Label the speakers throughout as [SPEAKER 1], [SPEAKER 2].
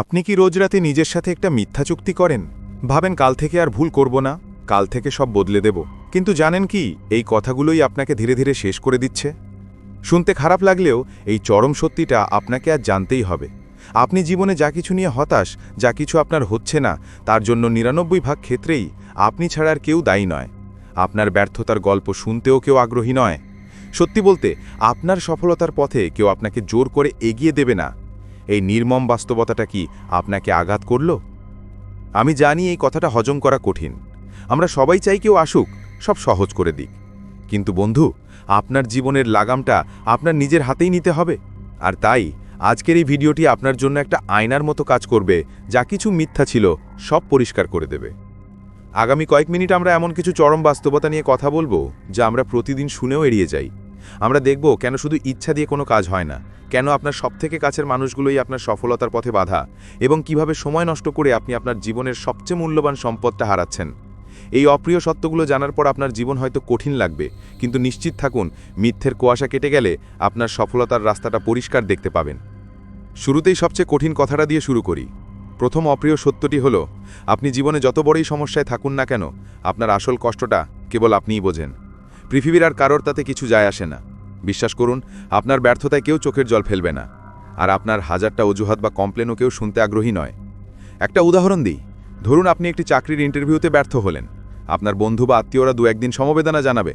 [SPEAKER 1] আপনি কি রোজ রাতে নিজের সাথে একটা মিথ্যা চুক্তি করেন? ভাবেন কাল থেকে আর ভুল করব না, কাল থেকে সব বদলে দেব। কিন্তু জানেন কি, এই কথাগুলোই আপনাকে ধীরে ধীরে শেষ করে দিচ্ছে? শুনতে খারাপ লাগলেও এই চরম সত্যিটা আপনাকে আর জানতেই হবে। আপনি জীবনে যা কিছু নিয়ে হতাশ, যা কিছু আপনার হচ্ছে না, তার জন্য নিরানব্বই ভাগ ক্ষেত্রেই আপনি ছাড়া আর কেউ দায়ী নয়। আপনার ব্যর্থতার গল্প শুনতেও কেউ আগ্রহী নয়। সত্যি বলতে, আপনার সফলতার পথে কেউ আপনাকে জোর করে এগিয়ে দেবে না। এই নির্মম বাস্তবতাটা কি আপনাকে আঘাত করল? আমি জানি এই কথাটা হজম করা কঠিন। আমরা সবাই চাই কেউ আসুক, সব সহজ করে দিক। কিন্তু বন্ধু, আপনার জীবনের লাগামটা আপনার নিজের হাতেই নিতে হবে। আর তাই, আজকের এই ভিডিওটি আপনার জন্য একটা আয়নার মতো কাজ করবে, যা কিছু মিথ্যা ছিল, সব পরিষ্কার করে দেবে। আগামী কয়েক মিনিট আমরা এমন কিছু চরম বাস্তবতা নিয়ে কথা বলব, যা আমরা প্রতিদিন শুনেও এড়িয়ে যাই। আমরা দেখব কেন শুধু ইচ্ছা দিয়ে কোনো কাজ হয় না, কেন আপনার সবথেকে কাছের মানুষগুলোই আপনার সফলতার পথে বাধা এবং কীভাবে সময় নষ্ট করে আপনি আপনার জীবনের সবচেয়ে মূল্যবান সম্পদটা হারাচ্ছেন। এই অপ্রিয় সত্যগুলো জানার পর আপনার জীবন হয়তো কঠিন লাগবে, কিন্তু নিশ্চিত থাকুন, মিথ্যের কুয়াশা কেটে গেলে আপনার সফলতার রাস্তাটা পরিষ্কার দেখতে পাবেন। শুরুতেই সবচেয়ে কঠিন কথাটা দিয়ে শুরু করি। প্রথম অপ্রিয় সত্যটি হলো, আপনি জীবনে যত বড়ই সমস্যায় থাকুন না কেন, আপনার আসল কষ্টটা কেবল আপনিই বোঝেন। পৃথিবীর আর কারোর তাতে কিছু যায় আসে না। বিশ্বাস করুন, আপনার ব্যর্থতায় কেউ চোখের জল ফেলবে না। আর আপনার হাজারটা অজুহাত বা কমপ্লেনও কেউ শুনতে আগ্রহী নয়। একটা উদাহরণ দিই, ধরুন আপনি একটি চাকরির ইন্টারভিউতে ব্যর্থ হলেন। আপনার বন্ধু বা আত্মীয়রা দু একদিন সমবেদনা জানাবে।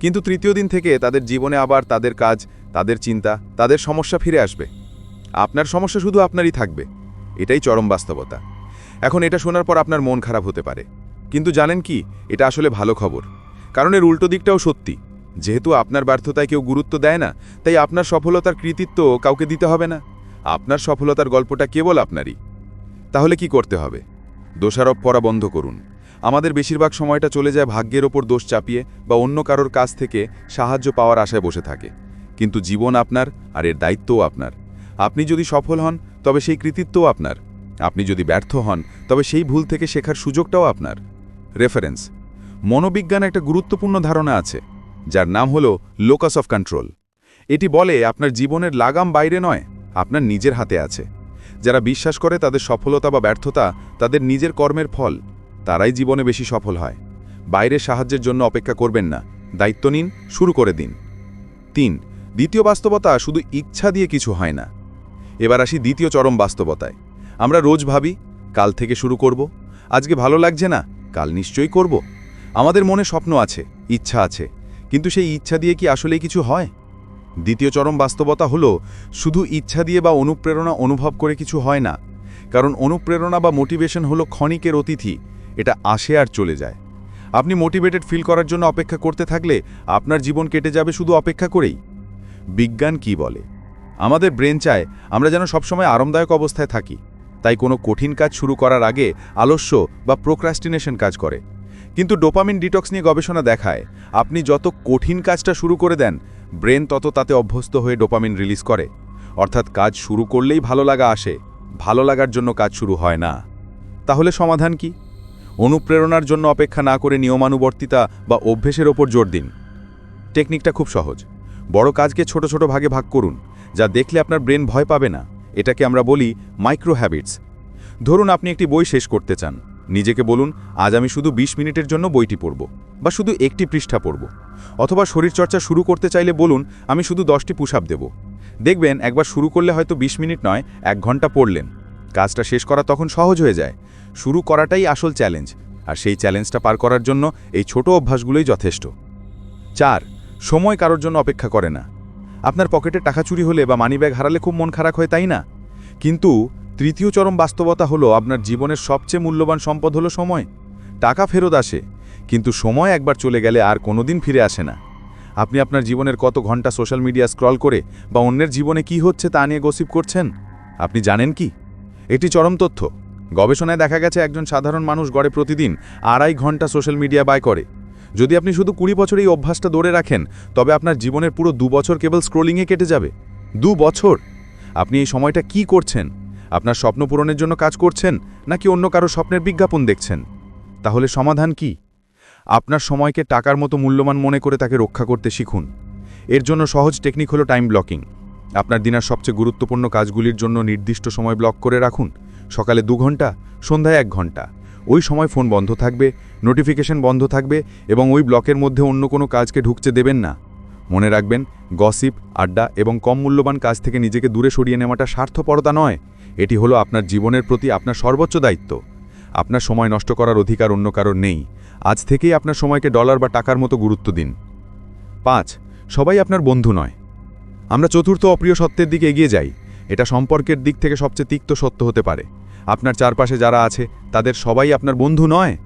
[SPEAKER 1] কিন্তু তৃতীয় দিন থেকে তাদের জীবনে আবার তাদের কাজ, তাদের চিন্তা, তাদের সমস্যা ফিরে আসবে। আপনার সমস্যা শুধু আপনারই থাকবে। এটাই চরম বাস্তবতা। এখন এটা শোনার পর আপনার মন খারাপ হতে পারে। কিন্তু জানেন কি, এটা আসলে ভালো খবর। কারণ এর উল্টো দিকটাও সত্যি। যেহেতু আপনার ব্যর্থতায় কেউ গুরুত্ব দেয় না, তাই আপনার সফলতার কৃতিত্ব কাউকে দিতে হবে না। আপনার সফলতার গল্পটা কেবল আপনারই। তাহলে কি করতে হবে? দোষারোপ করা বন্ধ করুন। আমাদের বেশিরভাগ সময়টা চলে যায় ভাগ্যের ওপর দোষ চাপিয়ে বা অন্য কারোর কাছ থেকে সাহায্য পাওয়ার আশায় বসে থাকে। কিন্তু জীবন আপনার আর এর দায়িত্বও আপনার। আপনি যদি সফল হন, তবে সেই কৃতিত্বও আপনার। আপনি যদি ব্যর্থ হন, তবে সেই ভুল থেকে শেখার সুযোগটাও আপনার। রেফারেন্স মনোবিজ্ঞান একটা গুরুত্বপূর্ণ ধারণা আছে, যার নাম হল লোকাস অফ কন্ট্রোল এটি বলে আপনার জীবনের লাগাম বাইরে নয়, আপনার নিজের হাতে আছে। যারা বিশ্বাস করে তাদের সফলতা বা ব্যর্থতা তাদের নিজের কর্মের ফল, তারাই জীবনে বেশি সফল হয়। বাইরের সাহায্যের জন্য অপেক্ষা করবেন না, দায়িত্ব নিন, শুরু করে দিন। তিন, দ্বিতীয় বাস্তবতা শুধু ইচ্ছা দিয়ে কিছু হয় না। এবার আসি দ্বিতীয় চরম বাস্তবতায়। আমরা রোজ ভাবি, কাল থেকে শুরু করব, আজকে ভালো লাগছে না, কাল নিশ্চয়ই করব। আমাদের মনে স্বপ্ন আছে, ইচ্ছা আছে, কিন্তু সেই ইচ্ছা দিয়ে কি আসলেই কিছু হয়? দ্বিতীয় চরম বাস্তবতা হলো, শুধু ইচ্ছা দিয়ে বা অনুপ্রেরণা অনুভব করে কিছু হয় না, কারণ অনুপ্রেরণা বা মোটিভেশন হলো ক্ষণিকের অতিথি, এটা আসে আর চলে যায়। আপনি মোটিভেটেড ফিল করার জন্য অপেক্ষা করতে থাকলে আপনার জীবন কেটে যাবে শুধু অপেক্ষা করেই। বিজ্ঞান কি বলে? আমাদের ব্রেন চায় আমরা যেন সবসময় আরামদায়ক অবস্থায় থাকি, তাই কোনো কঠিন কাজ শুরু করার আগে আলস্য বা প্রোক্রাস্টিনেশন কাজ করে। কিন্তু ডোপামিন ডিটক্স নিয়ে গবেষণা দেখায়, আপনি যত কঠিন কাজটা শুরু করে দেন, ব্রেন তত তাতে অভ্যস্ত হয়ে ডোপামিন রিলিজ করে। অর্থাৎ কাজ শুরু করলেই ভালো লাগা আসে, ভালো লাগার জন্য কাজ শুরু হয় না। তাহলে সমাধান কি? অনুপ্রেরণার জন্য অপেক্ষা না করে নিয়মানুবর্তিতা বা অভ্যেসের ওপর জোর দিন। টেকনিকটা খুব সহজ। বড় কাজকে ছোট ছোট ভাগে ভাগ করুন, যা দেখলে আপনার ব্রেন ভয় পাবে না। এটাকে আমরা বলি মাইক্রো হ্যাবিটস। ধরুন আপনি একটি বই শেষ করতে চান। নিজেকে বলুন, আজ আমি শুধু ২০ মিনিটের জন্য বইটি পড়ব, বা শুধু একটি পৃষ্ঠা পড়ব, অথবা শরীরচর্চা শুরু করতে চাইলে বলুন, আমি শুধু দশটি পুশ দেব। দেখবেন, একবার শুরু করলে হয়তো ২০ মিনিট নয়, এক ঘণ্টা পড়লেন। কাজটা শেষ করা তখন সহজ হয়ে যায়। শুরু করাটাই আসল চ্যালেঞ্জ, আর সেই চ্যালেঞ্জটা পার করার জন্য এই ছোট অভ্যাসগুলোই যথেষ্ট। চার, সময় কারোর জন্য অপেক্ষা করে না। আপনার পকেটে টাকা চুরি হলে বা মানিব্যাগ হারালে খুব মন খারাপ হয়, তাই না? কিন্তু তৃতীয় চরম বাস্তবতা হলো আপনার জীবনের সবচেয়ে মূল্যবান সম্পদ হলো সময়। টাকা ফেরত আসে, কিন্তু সময় একবার চলে গেলে আর কোনোদিন ফিরে আসে না। আপনি আপনার জীবনের কত ঘণ্টা সোশ্যাল মিডিয়া স্ক্রল করে বা অন্যের জীবনে কি হচ্ছে তা নিয়ে গসিপ করছেন? আপনি জানেন কি? এটি চরম তথ্য। গবেষণায় দেখা গেছে একজন সাধারণ মানুষ গড়ে প্রতিদিন আড়াই ঘণ্টা সোশ্যাল মিডিয়া বাই করে। যদি আপনি শুধু কুড়ি বছর এই অভ্যাসটা ধরে রাখেন, তবে আপনার জীবনের পুরো দু বছর কেবল স্ক্রোলিংয়ে কেটে যাবে। দু বছর? আপনি এই সময়টা কি করছেন? আপনার স্বপ্ন পূরণের জন্য কাজ করছেন নাকি অন্য কারও স্বপ্নের বিজ্ঞাপন দেখছেন? তাহলে সমাধান কি? আপনার সময়কে টাকার মতো মূল্যবান মনে করে তাকে রক্ষা করতে শিখুন। এর জন্য সহজ টেকনিক হলো টাইম ব্লকিং। আপনার দিনের সবচেয়ে গুরুত্বপূর্ণ কাজগুলির জন্য নির্দিষ্ট সময় ব্লক করে রাখুন। সকালে দু ঘণ্টা, সন্ধ্যায় এক ঘণ্টা। ওই সময় ফোন বন্ধ থাকবে, নোটিফিকেশন বন্ধ থাকবে এবং ওই ব্লকের মধ্যে অন্য কোনো কাজকে ঢুকতে দেবেন না। মনে রাখবেন, গসিপ, আড্ডা এবং কম মূল্যবান কাজ থেকে নিজেকে দূরে সরিয়ে নেওয়াটা স্বার্থপরতা নয়। এটি হলো আপনার জীবনের প্রতি আপনার সর্বোচ্চ দায়িত্ব। আপনার সময় নষ্ট করার অধিকার অন্য কারোর নেই। আজ থেকেই আপনার সময়কে ডলার বা টাকার মতো গুরুত্ব দিন। পাঁচ, সবাই আপনার বন্ধু নয়। আমরা চতুর্থ অপ্রিয় সত্যের দিকে এগিয়ে যাই। এটা সম্পর্কের দিক থেকে সবচেয়ে তিক্ত সত্য হতে পারে। আপনার চারপাশে যারা আছে, তাদের সবাই আপনার বন্ধু নয়।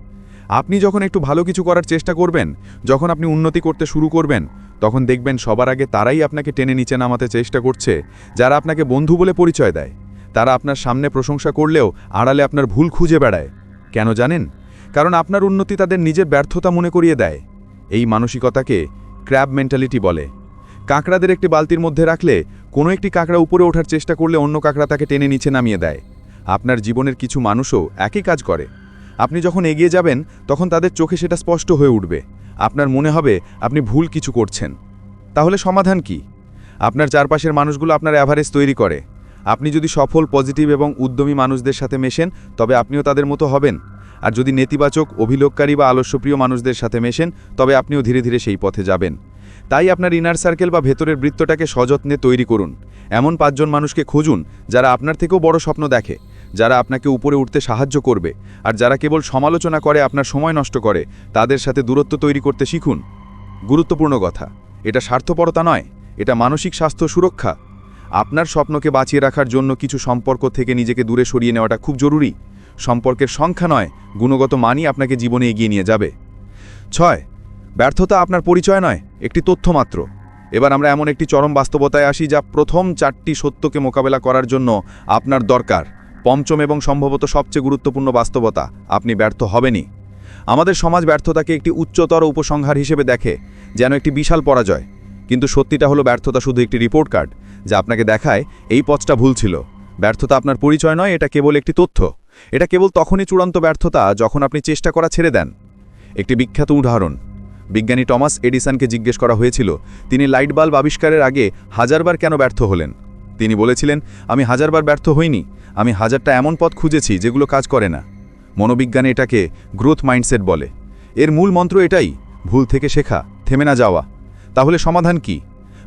[SPEAKER 1] আপনি যখন একটু ভালো কিছু করার চেষ্টা করবেন, যখন আপনি উন্নতি করতে শুরু করবেন, তখন দেখবেন সবার আগে তারাই আপনাকে টেনে নিচে নামাতে চেষ্টা করছে, যারা আপনাকে বন্ধু বলে পরিচয় দেয়। তারা আপনার সামনে প্রশংসা করলেও আড়ালে আপনার ভুল খুঁজে বেড়ায়। কেন জানেন? কারণ আপনার উন্নতি তাদের নিজের ব্যর্থতা মনে করিয়ে দেয়। এই মানসিকতাকে ক্র্যাব মেন্টালিটি বলে। কাঁকড়াদের একটি বালতির মধ্যে রাখলে কোনো একটি কাঁকড়া উপরে ওঠার চেষ্টা করলে অন্য কাঁকড়া তাকে টেনে নিচে নামিয়ে দেয়। আপনার জীবনের কিছু মানুষও একই কাজ করে। আপনি যখন এগিয়ে যাবেন, তখন তাদের চোখে সেটা স্পষ্ট হয়ে উঠবে। আপনার মনে হবে আপনি ভুল কিছু করছেন। তাহলে সমাধান কি? আপনার চারপাশের মানুষগুলো আপনার অ্যাভারেজ তৈরি করে। আপনি যদি সফল, পজিটিভ এবং উদ্যমী মানুষদের সাথে মেশেন, তবে আপনিও তাদের মতো হবেন। আর যদি নেতিবাচক, অভিলোককারী বা আলস্যপ্রিয় মানুষদের সাথে মেশেন, তবে আপনিও ধীরে ধীরে সেই পথে যাবেন। তাই আপনার ইনার সার্কেল বা ভেতরের বৃত্তটাকে সযত্নে তৈরি করুন। এমন পাঁচজন মানুষকে খুঁজুন, যারা আপনার থেকেও বড় স্বপ্ন দেখে, যারা আপনাকে উপরে উঠতে সাহায্য করবে, আর যারা কেবল সমালোচনা করে, আপনার সময় নষ্ট করে, তাদের সাথে দূরত্ব তৈরি করতে শিখুন। গুরুত্বপূর্ণ কথা, এটা স্বার্থপরতা নয়, এটা মানসিক স্বাস্থ্য সুরক্ষা। আপনার স্বপ্নকে বাঁচিয়ে রাখার জন্য কিছু সম্পর্ক থেকে নিজেকে দূরে সরিয়ে নেওয়াটা খুব জরুরি। সম্পর্কের সংখ্যা নয়, গুণগত মানই আপনাকে জীবনে এগিয়ে নিয়ে যাবে। ছয়, ব্যর্থতা আপনার পরিচয় নয়, একটি তথ্য মাত্র। এবার আমরা এমন একটি চরম বাস্তবতায় আসি যা প্রথম চারটি সত্যকে মোকাবেলা করার জন্য আপনার দরকার। পঞ্চম এবং সম্ভবত সবচেয়ে গুরুত্বপূর্ণ বাস্তবতা, আপনি ব্যর্থ হবেনই। আমাদের সমাজ ব্যর্থতাকে একটি উচ্চতর উপসংহার হিসেবে দেখে, যেন একটি বিশাল পরাজয়। কিন্তু সত্যিটা হলো ব্যর্থতা শুধু একটি রিপোর্ট কার্ড যা আপনাকে দেখায়, এই পথটা ভুল ছিল। ব্যর্থতা আপনার পরিচয় নয়, এটা কেবল একটি তথ্য। এটা কেবল তখনই চূড়ান্ত ব্যর্থতা যখন আপনি চেষ্টা করা ছেড়ে দেন। একটি বিখ্যাত উদাহরণ। বিজ্ঞানী টমাস এডিসনকে জিজ্ঞেস করা হয়েছিল, তিনি লাইট বাল্ব আবিষ্কারের আগে হাজারবার কেন ব্যর্থ হলেন? তিনি বলেছিলেন, আমি হাজারবার ব্যর্থ হইনি, আমি হাজারটা এমন পথ খুঁজেছি যেগুলো কাজ করে না। মনোবিজ্ঞানে এটাকে গ্রোথ মাইন্ডসেট বলে। এর মূল মন্ত্র এটাই, ভুল থেকে শেখা, থেমে না যাওয়া। তাহলে সমাধান কি?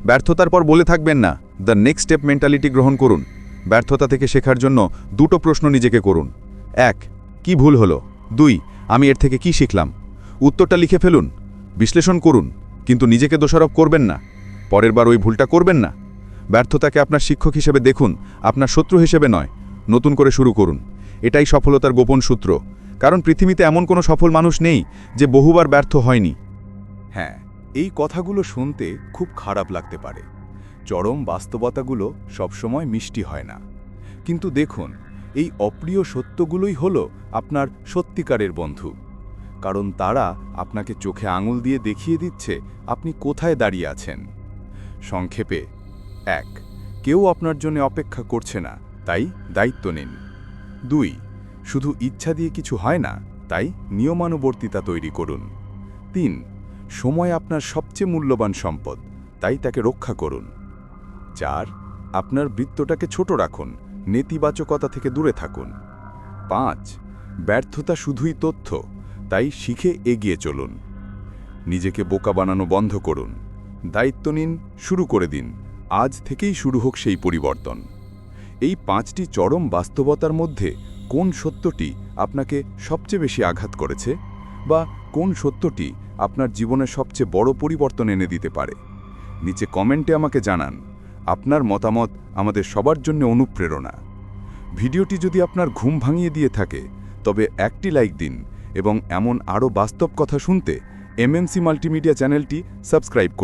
[SPEAKER 1] ব্যর্থতার পর বলে থাকবেন না দ্য নেক্সট স্টেপ মেন্টালিটি গ্রহণ করুন। ব্যর্থতা থেকে শেখার জন্য দুটো প্রশ্ন নিজেকে করুন। এক, কি ভুল হলো? দুই, আমি এর থেকে কি শিখলাম? উত্তরটা লিখে ফেলুন, বিশ্লেষণ করুন, কিন্তু নিজেকে দোষারোপ করবেন না। পরের বার ওই ভুলটা করবেন না। ব্যর্থতাকে আপনার শিক্ষক হিসেবে দেখুন, আপনার শত্রু হিসেবে নয়, নতুন করে শুরু করুন। এটাই সফলতার গোপন সূত্র। কারণ পৃথিবীতে এমন কোনো সফল মানুষ নেই যে বহুবার ব্যর্থ হয়নি।
[SPEAKER 2] হ্যাঁ এই কথাগুলো শুনতে খুব খারাপ লাগতে পারে। চরম বাস্তবতাগুলো সবসময় মিষ্টি হয় না। কিন্তু দেখুন, এই অপ্রিয় সত্যগুলোই হলো আপনার সত্যিকারের বন্ধু। কারণ তারা আপনাকে চোখে আঙুল দিয়ে দেখিয়ে দিচ্ছে আপনি কোথায় দাঁড়িয়ে আছেন। সংক্ষেপে, এক, কেউ আপনার জন্য অপেক্ষা করছে না, তাই দায়িত্ব নিন। দুই, শুধু ইচ্ছা দিয়ে কিছু হয় না, তাই নিয়মানুবর্তিতা তৈরি করুন। তিন, সময় আপনার সবচেয়ে মূল্যবান সম্পদ, তাই তাকে রক্ষা করুন। চার, আপনার বৃত্তটাকে ছোট রাখুন, নেতিবাচকতা থেকে দূরে থাকুন। পাঁচ, ব্যর্থতা শুধুই তথ্য, তাই শিখে এগিয়ে চলুন। নিজেকে বোকা বানানো বন্ধ করুন। দায়িত্ব নিন, শুরু করে দিন। আজ থেকেই শুরু হোক সেই পরিবর্তন। এই পাঁচটি চরম বাস্তবতার মধ্যে কোন সত্যটি আপনাকে সবচেয়ে বেশি আঘাত করেছে? বা কোন সত্যটি আপনার জীবনে সবচেয়ে বড় পরিবর্তন এনে দিতে পারে? নিচে কমেন্টে আমাকে জানান। আপনার মতামত আমাদের সবার জন্য অনুপ্রেরণা। ভিডিওটি যদি আপনার ঘুম ভাঙিয়ে দিয়ে থাকে, তবে একটি লাইক দিন এবং এমন আরও বাস্তব কথা শুনতে এমএনসি মাল্টিমিডিয়া চ্যানেলটি সাবস্ক্রাইব